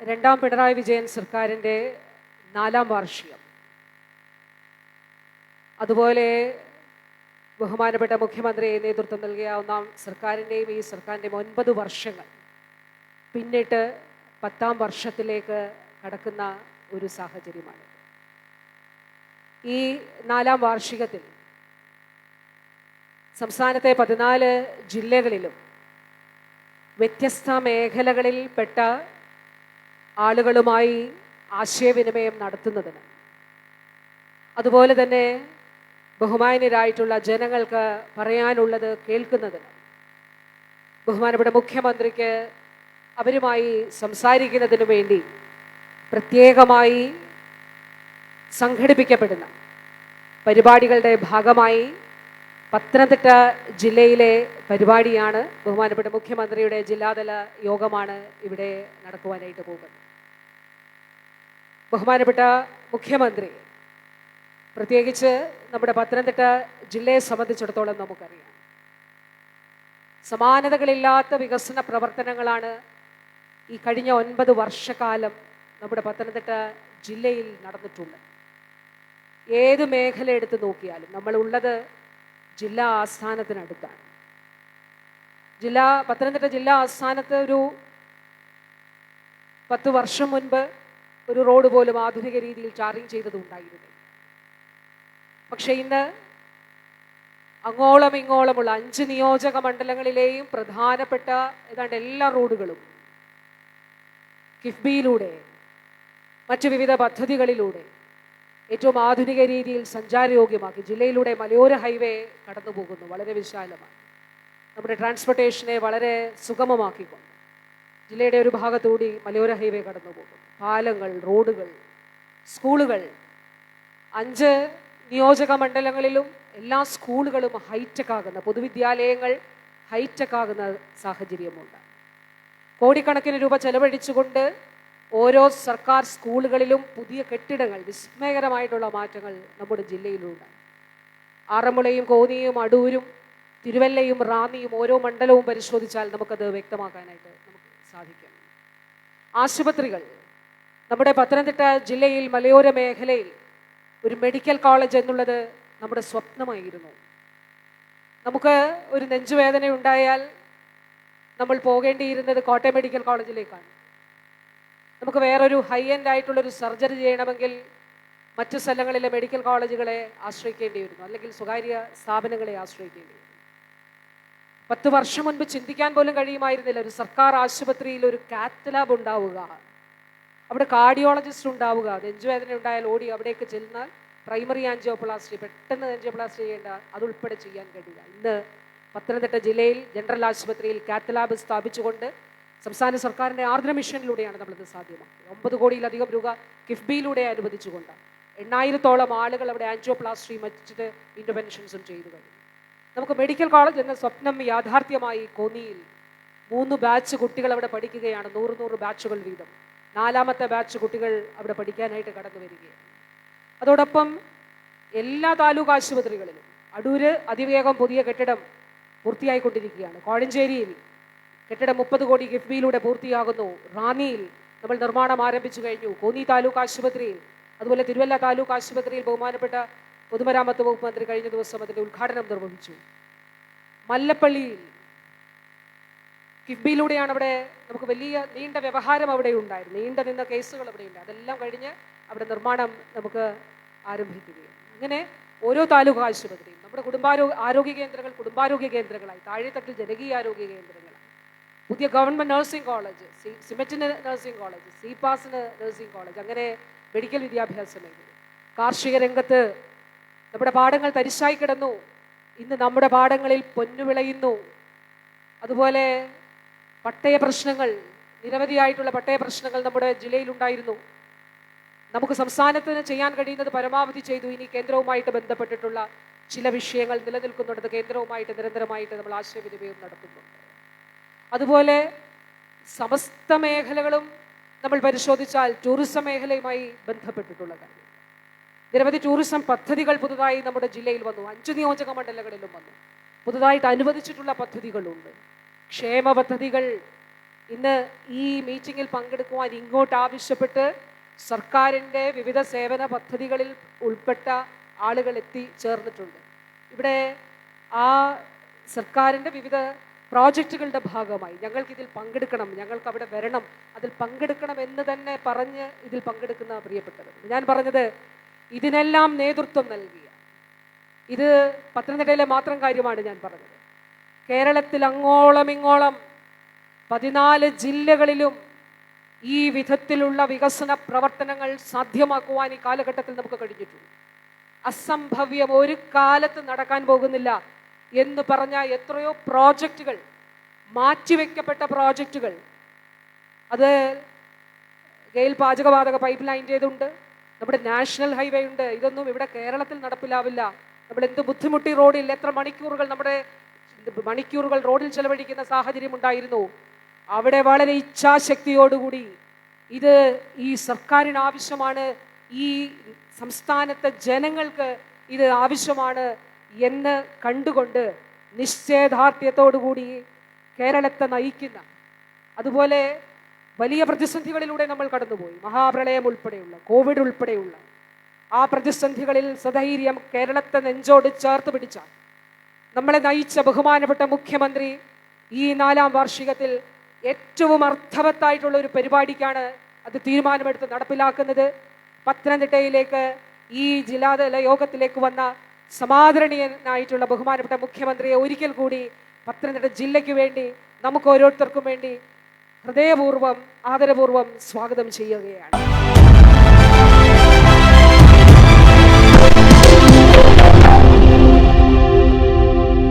രണ്ടാം പിണറായി വിജയൻ സർക്കാരിന്റെ നാലാം വാർഷികം. അതുപോലെ ബഹുമാനപ്പെട്ട മുഖ്യമന്ത്രി നേതൃത്വം നൽകിയ ഒന്നാം സർക്കാരിന്റെയും ഈ സർക്കാരിന്റെയും ഒൻപത് വർഷങ്ങൾ പിന്നിട്ട് പത്താം വർഷത്തിലേക്ക് കടക്കുന്ന ഒരു സാഹചര്യമാണ് ഈ നാലാം വാർഷികത്തിൽ സംസ്ഥാനത്തെ പതിനാല് ജില്ലകളിലും വ്യത്യസ്ത മേഖലകളിൽപ്പെട്ട ആളുകളുമായി ആശയവിനിമയം നടത്തുന്നതിന്. അതുപോലെ തന്നെ ബഹുമാന്യരായിട്ടുള്ള ജനങ്ങൾക്ക് പറയാനുള്ളത് കേൾക്കുന്നതിന്. ബഹുമാനപ്പെട്ട മുഖ്യമന്ത്രിക്ക് അവരുമായി സംസാരിക്കുന്നതിനു വേണ്ടി പ്രത്യേകമായി സംഘടിപ്പിക്കപ്പെടുന്ന പരിപാടികളുടെ ഭാഗമായി പത്തനംതിട്ട ജില്ലയിലെ പരിപാടിയാണ് ബഹുമാനപ്പെട്ട മുഖ്യമന്ത്രിയുടെ ജില്ലാതല യോഗമാണ് ഇവിടെ നടക്കുവാനായിട്ട് പോകുന്നത്. ബഹുമാനപ്പെട്ട മുഖ്യമന്ത്രി പ്രത്യേകിച്ച് നമ്മുടെ പത്തനംതിട്ട ജില്ലയെ സംബന്ധിച്ചിടത്തോളം നമുക്കറിയാം. സമാനതകളില്ലാത്ത വികസന പ്രവർത്തനങ്ങളാണ് ഈ കഴിഞ്ഞ ഒൻപത് വർഷക്കാലം നമ്മുടെ പത്തനംതിട്ട ജില്ലയിൽ നടന്നിട്ടുള്ളത്. ഏത് മേഖല എടുത്ത് നോക്കിയാലും നമ്മൾ ഉള്ളത് ജില്ലാ ആസ്ഥാനത്തിനടുത്താണ്. ജില്ലാ പത്തനംതിട്ട ജില്ലാ ആസ്ഥാനത്ത് ഒരു പത്ത് വർഷം മുൻപ് ഒരു റോഡ് പോലും ആധുനിക രീതിയിൽ ടാറിങ് ചെയ്തതുണ്ടായിരുന്നു പക്ഷേ ഇന്ന് അങ്ങോളം ഇങ്ങോളമുള്ള അഞ്ച് നിയോജക മണ്ഡലങ്ങളിലെയും പ്രധാനപ്പെട്ട ഏതാണ്ട് എല്ലാ റോഡുകളും കിഫ്ബിയിലൂടെ മറ്റു വിവിധ പദ്ധതികളിലൂടെ ഏറ്റവും ആധുനിക രീതിയിൽ സഞ്ചാരയോഗ്യമാക്കി. ജില്ലയിലൂടെ മലയോര ഹൈവേ കടന്നു പോകുന്നു വളരെ വിശാലമായി. നമ്മുടെ ട്രാൻസ്പോർട്ടേഷനെ വളരെ സുഗമമാക്കിക്കൊണ്ട് ജില്ലയുടെ ഒരു ഭാഗത്തുകൂടി മലയോര ഹൈവേ കടന്നു പോകുന്നു പാലങ്ങൾ റോഡുകൾ സ്കൂളുകൾ അഞ്ച് നിയോജക മണ്ഡലങ്ങളിലും എല്ലാ സ്കൂളുകളും ഹൈടെക് ആകുന്ന പൊതുവിദ്യാലയങ്ങൾ ഹൈടെക് ആകുന്ന സാഹചര്യമുണ്ട്. കോടിക്കണക്കിന് രൂപ ചെലവഴിച്ചുകൊണ്ട് ഓരോ സർക്കാർ സ്കൂളുകളിലും പുതിയ കെട്ടിടങ്ങൾ വിസ്മയകരമായിട്ടുള്ള മാറ്റങ്ങൾ നമ്മുടെ ജില്ലയിലുണ്ട്. ആറന്മുളയും കോന്നിയും അടൂരും തിരുവല്ലയും റാന്നിയും ഓരോ മണ്ഡലവും പരിശോധിച്ചാൽ നമുക്കത് വ്യക്തമാക്കാനായിട്ട് നമുക്ക് സാധിക്കും. ആശുപത്രികൾ. നമ്മുടെ പത്തനംതിട്ട ജില്ലയിൽ മലയോര മേഖലയിൽ ഒരു മെഡിക്കൽ കോളേജ് എന്നുള്ളത് നമ്മുടെ സ്വപ്നമായിരുന്നു. നമുക്ക് ഒരു നെഞ്ചുവേദന ഉണ്ടായാൽ നമ്മൾ പോകേണ്ടിയിരുന്നത് കോട്ടയം മെഡിക്കൽ കോളേജിലേക്കാണ്. നമുക്ക് വേറൊരു ഹൈ എൻഡ് ആയിട്ടുള്ള ഒരു സർജറി ചെയ്യണമെങ്കിൽ മറ്റു സ്ഥലങ്ങളിലെ മെഡിക്കൽ കോളേജുകളെ ആശ്രയിക്കേണ്ടി വരുന്നു. അല്ലെങ്കിൽ സ്വകാര്യ സ്ഥാപനങ്ങളെ ആശ്രയിക്കേണ്ടി വരുന്നു. പത്ത് വർഷം മുൻപ് ചിന്തിക്കാൻ പോലും കഴിയുമായിരുന്നില്ല. ഒരു സർക്കാർ ആശുപത്രിയിൽ ഒരു കാത്ത് ലാബ് ഉണ്ടാവുക. അവിടെ കാർഡിയോളജിസ്റ്റ് ഉണ്ടാവുക. നെഞ്ചുവേദന ഉണ്ടായാൽ ഓടി അവിടേക്ക് ചെന്നാൽ പ്രൈമറി ആൻജിയോപ്ലാസ്റ്റി പെട്ടെന്ന് ആൻജിയോപ്ലാസ്റ്റി ചെയ്യേണ്ട അതുൾപ്പെടെ ചെയ്യാൻ കഴിയുക ഇന്ന് പത്തനംതിട്ട ജില്ലയിൽ ജനറൽ ആശുപത്രിയിൽ കാത്ത് ലാബ് സ്ഥാപിച്ചുകൊണ്ട് സംസ്ഥാന സർക്കാരിന്റെ ആർദ്ര മിഷനിലൂടെയാണ് നമ്മളിത് സാധ്യമാക്കിയത്. ഒമ്പത് കോടിയിലധികം രൂപ കിഫ്ബിയിലൂടെ അനുവദിച്ചുകൊണ്ട് എണ്ണായിരത്തോളം ആളുകൾ അവിടെ ആൻജിയോപ്ലാസ്റ്റി മറ്റ് ഇന്റർവെൻഷൻസും ചെയ്തു കഴിഞ്ഞു. നമുക്ക് മെഡിക്കൽ കോളേജ് എന്ന സ്വപ്നം യാഥാർത്ഥ്യമായി കോന്നിയിൽ മൂന്ന് ബാച്ച് കുട്ടികൾ അവിടെ പഠിക്കുകയാണ്. നൂറ് നൂറ് ബാച്ചുകൾ വീതം. നാലാമത്തെ ബാച്ച് കുട്ടികൾ അവിടെ പഠിക്കാനായിട്ട് കടന്നു വരികയാണ്. അതോടൊപ്പം എല്ലാ താലൂക്ക് ആശുപത്രികളിലും അടൂര് അതിവേഗം പുതിയ കെട്ടിടം പൂർത്തിയായിക്കൊണ്ടിരിക്കുകയാണ്. കോഴഞ്ചേരിയിൽ കെട്ടിടം മുപ്പത് കോടി കിഫ്ബിയിലൂടെ പൂർത്തിയാകുന്നു. റാന്നിയിൽ നമ്മൾ നിർമ്മാണം ആരംഭിച്ചു കഴിഞ്ഞു. കോന്നി താലൂക്ക് ആശുപത്രിയിൽ അതുപോലെ തിരുവല്ല താലൂക്ക് ആശുപത്രിയിൽ ബഹുമാനപ്പെട്ട പൊതുമരാമത്ത് വകുപ്പ് മന്ത്രി കഴിഞ്ഞ ദിവസം അതിന്റെ ഉദ്ഘാടനം നിർവഹിച്ചു. മല്ലപ്പള്ളിയിൽ കിഫ്ബിയിലൂടെയാണ് അവിടെ നമുക്ക് വലിയ നീണ്ട വ്യവഹാരം അവിടെ ഉണ്ടായിരുന്നു നീണ്ട നിന്ന കേസുകൾ അവിടെ ഉണ്ട്. അതെല്ലാം കഴിഞ്ഞ് അവിടെ നിർമ്മാണം നമുക്ക് ആരംഭിക്കുകയാണ്. അങ്ങനെ ഓരോ താലൂക്ക് ആശുപത്രിയും നമ്മുടെ കുടുംബാരോഗ്യ ആരോഗ്യ കേന്ദ്രങ്ങൾ കുടുംബാരോഗ്യ കേന്ദ്രങ്ങളായി. താഴെത്തട്ടിൽ ജനകീയ ആരോഗ്യ കേന്ദ്രങ്ങളായി പുതിയ ഗവൺമെന്റ് നഴ്സിംഗ് കോളേജ് സി സിമെറ്റിന് നഴ്സിംഗ് കോളേജ് സി പാസിന് നഴ്സിംഗ് കോളേജ് അങ്ങനെ മെഡിക്കൽ വിദ്യാഭ്യാസ മേഖല. കാർഷിക രംഗത്ത് നമ്മുടെ പാടങ്ങൾ തരിശായി കിടന്നു. ഇന്ന് നമ്മുടെ പാടങ്ങളിൽ പൊന്നു വിളയുന്നു. അതുപോലെ പട്ടയ പ്രശ്നങ്ങൾ നിരവധിയായിട്ടുള്ള പട്ടയ പ്രശ്നങ്ങൾ നമ്മുടെ ജില്ലയിലുണ്ടായിരുന്നു നമുക്ക് സംസ്ഥാനത്തിന് ചെയ്യാൻ കഴിയുന്നത് പരമാവധി ചെയ്തു. ഇനി കേന്ദ്രവുമായിട്ട് ബന്ധപ്പെട്ടിട്ടുള്ള ചില വിഷയങ്ങൾ നിലനിൽക്കുന്നുണ്ട്. കേന്ദ്രവുമായിട്ട് നിരന്തരമായിട്ട് നമ്മൾ ആശയവിനിമയം നടത്തുന്നുണ്ട്. അതുപോലെ സമസ്ത മേഖലകളും നമ്മൾ പരിശോധിച്ചാൽ ടൂറിസം മേഖലയുമായി ബന്ധപ്പെട്ടിട്ടുള്ള കാര്യം നിരവധി ടൂറിസം പദ്ധതികൾ പുതുതായി നമ്മുടെ ജില്ലയിൽ വന്നു. അഞ്ച് നിയോജക മണ്ഡലങ്ങളിലും വന്നു. പുതുതായിട്ട് അനുവദിച്ചിട്ടുള്ള പദ്ധതികളുണ്ട്. ക്ഷേമ പദ്ധതികൾ ഇന്ന് ഈ മീറ്റിങ്ങിൽ പങ്കെടുക്കുവാൻ ഇങ്ങോട്ട് ആവശ്യപ്പെട്ട് സർക്കാരിന്റെ വിവിധ സേവന പദ്ധതികളിൽ ഉൾപ്പെട്ട ആളുകൾ എത്തിച്ചേർന്നിട്ടുണ്ട് ഇവിടെ ആ സർക്കാരിന്റെ വിവിധ പ്രോജക്റ്റുകളുടെ ഭാഗമായി ഞങ്ങൾക്ക് ഇതിൽ പങ്കെടുക്കണം ഞങ്ങൾക്ക് അവിടെ വരണം അതിൽ പങ്കെടുക്കണം എന്ന് തന്നെ പറഞ്ഞ് ഇതിൽ പങ്കെടുക്കുന്ന പ്രിയപ്പെട്ടവർ. ഞാൻ പറഞ്ഞത് ഇതിനെല്ലാം നേതൃത്വം നൽകിയ ഇത് പത്തനംതിട്ടയിലെ മാത്രം കാര്യമാണ് ഞാൻ പറഞ്ഞത്. കേരളത്തിൽ അങ്ങോളം ഇങ്ങോളം പതിനാല് ജില്ലകളിലും ഈ വിധത്തിലുള്ള വികസന പ്രവർത്തനങ്ങൾ സാധ്യമാക്കുവാൻ ഈ കാലഘട്ടത്തിൽ നമുക്ക് കഴിഞ്ഞിട്ടുണ്ട്. അസംഭവ്യം ഒരു കാലത്ത് നടക്കാൻ പോകുന്നില്ല. എന്ന് പറഞ്ഞ എത്രയോ പ്രോജക്റ്റുകൾ മാറ്റിവെക്കപ്പെട്ട പ്രോജക്റ്റുകൾ. അത് ഗെയിൽ പാചകവാതക പൈപ്പ് ലൈന്റേതുണ്ട് നമ്മുടെ നാഷണൽ ഹൈവേ ഉണ്ട്. ഇതൊന്നും ഇവിടെ കേരളത്തിൽ നടപ്പിലാവില്ല. നമ്മൾ എന്ത് ബുദ്ധിമുട്ടി റോഡിൽ എത്ര മണിക്കൂറുകൾ നമ്മുടെ മണിക്കൂറുകൾ റോഡിൽ ചെലവഴിക്കുന്ന സാഹചര്യം ഉണ്ടായിരുന്നു. അവിടെ വളരെ ഇച്ഛാശക്തിയോടുകൂടി ഇത് ഈ സർക്കാരിന് ആവശ്യമാണ് ഈ സംസ്ഥാനത്തെ ജനങ്ങൾക്ക് ഇത് ആവശ്യമാണ്. എന്ന് കണ്ടുകൊണ്ട് നിശ്ചയദാർഢ്യത്തോടുകൂടി കേരളത്തെ നയിക്കുന്ന അതുപോലെ വലിയ പ്രതിസന്ധികളിലൂടെ നമ്മൾ കടന്നുപോയി. മഹാപ്രളയം ഉൾപ്പെടെയുള്ള കോവിഡ് ഉൾപ്പെടെയുള്ള. ആ പ്രതിസന്ധികളിൽ സധൈര്യം കേരളത്തെ നെഞ്ചോട് ചേർത്ത് പിടിച്ച നമ്മളെ നയിച്ച ബഹുമാനപ്പെട്ട മുഖ്യമന്ത്രി ഈ നാലാം വാർഷികത്തിൽ ഏറ്റവും അർത്ഥവത്തായിട്ടുള്ള ഒരു പരിപാടിക്കാണ് അത് തീരുമാനമെടുത്ത് നടപ്പിലാക്കുന്നത്. പത്തനംതിട്ടയിലേക്ക് ഈ ജില്ലാതല യോഗത്തിലേക്ക് വന്ന സമാദരണീയനായിട്ടുള്ള ബഹുമാനപ്പെട്ട മുഖ്യമന്ത്രിയെ ഒരിക്കൽ കൂടി പത്തനംതിട്ട ജില്ലയ്ക്ക് വേണ്ടി നമുക്ക് ഓരോരുത്തർക്കും വേണ്ടി ഹൃദയപൂർവം ആദരപൂർവം സ്വാഗതം ചെയ്യുകയാണ്.